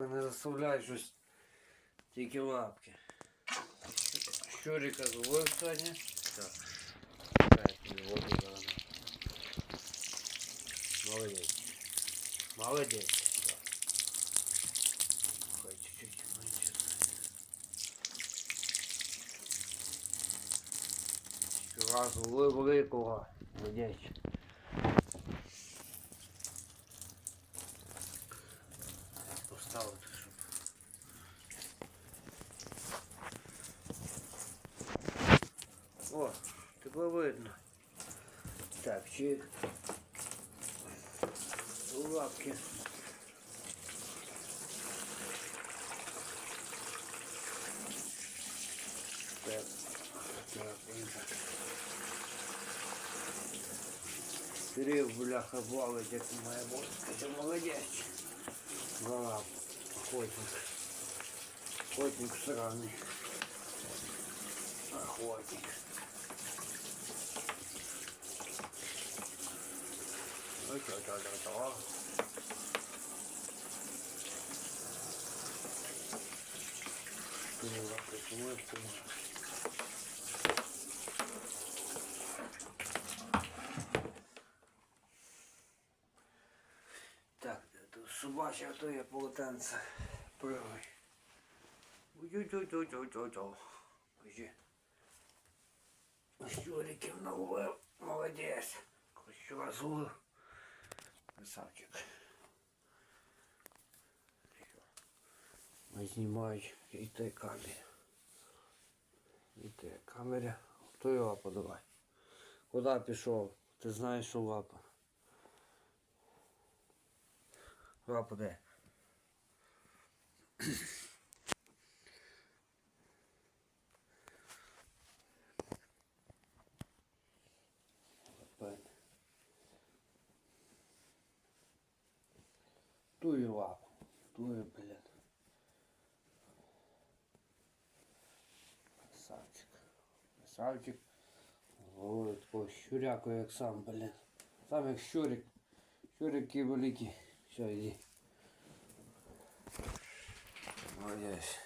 Не заставляй щось тільки лапки. Щурика зловив сьогодні. Так. Воду зараз. Молодець. Молодець. Так. Хай чуть-чуть великого. Молодець. Поставити, О, тебе видно. Так, чик. Лапки. Так, так. Кирил, бляха, плавать, як має бути. Це молодець. Голова, охотник. Охотник сраный. Охотник. Ой, чё, чё, чё, чё. Спинула, присунула, спинула. Так, А то є полотенце. Ой-ой-ой-ой-ой-ой. Кажи. Щуриків наловив. Молодець. Щура зловив. Красавчик. Ми знімають і те камері. І те камері. Хто його лапу давай? Куди пішов? Ти знаєш, що лапа? Лапа. Тую лапу. Тую, блядь. Красавчик. Красавчик. Ой, такого щуряку, як сам, блін. Сам як щурик. Щурики великі. Все, иди. Молодець.